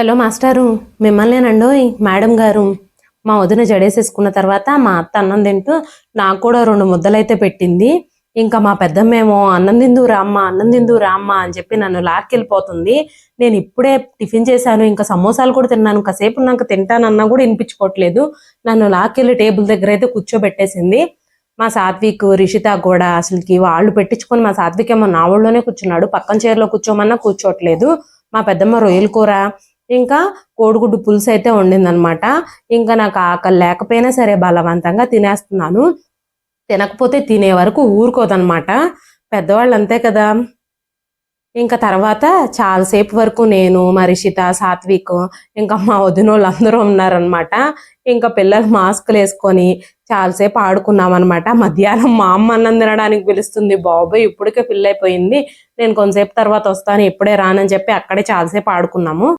Hello మాస్టారు మిమ్మల్నేనండోయ్ madam గారు. మా వదిన జడేసేసుకున్న తర్వాత మా అత్త అన్నం తింటూ నాకు కూడా రెండు ముద్దలైతే పెట్టింది. ఇంకా మా పెద్దమ్మేమో అన్నం తిందు రామ్మ అన్నం తిందు రామ్మ అని చెప్పి నన్ను లాక్కెళ్ళిపోతుంది. నేను ఇప్పుడే టిఫిన్ చేశాను ఇంకా సమోసాలు కూడా తిన్నాను. కాసేపు నాకు తింటానన్నా కూడా వినిపించుకోవట్లేదు. నన్ను లాక్కెళ్ళి టేబుల్ దగ్గర అయితే కూర్చోబెట్టేసింది. మా సాత్విక్ రిషిత కూడా అసలుకి వాళ్ళు పెట్టించుకొని మా సాత్విక్ ఏమో నా ఊళ్ళోనే కూర్చున్నాడు. పక్కన చైర్లో కూర్చోమన్నా కూర్చోట్లేదు మా పెద్దమ్మ రొయ్యల కూర ఇంకా కోడిగుడ్డు పులుసు అయితే వండిందనమాట. ఇంకా నాకు ఆకలి లేకపోయినా సరే బలవంతంగా తినేస్తున్నాను. తినకపోతే తినే వరకు ఊరుకోదనమాట. పెద్దవాళ్ళు అంతే కదా. ఇంకా తర్వాత చాలాసేపు వరకు నేను మరిషిత సాత్విక్ ఇంకా మా వదినోళ్ళు అందరూ ఉన్నారనమాట. ఇంకా పిల్లలు మాస్కులు వేసుకొని చాలాసేపు ఆడుకున్నాం అనమాట మధ్యాహ్నం మా అమ్మ అన్నం తినడానికి పిలుస్తుంది. బాబోయ్ ఇప్పటికే పిల్ల అయిపోయింది నేను కొంతసేపు తర్వాత వస్తాను. ఇప్పుడే రానని చెప్పి అక్కడే చాలాసేపు ఆడుకున్నాము.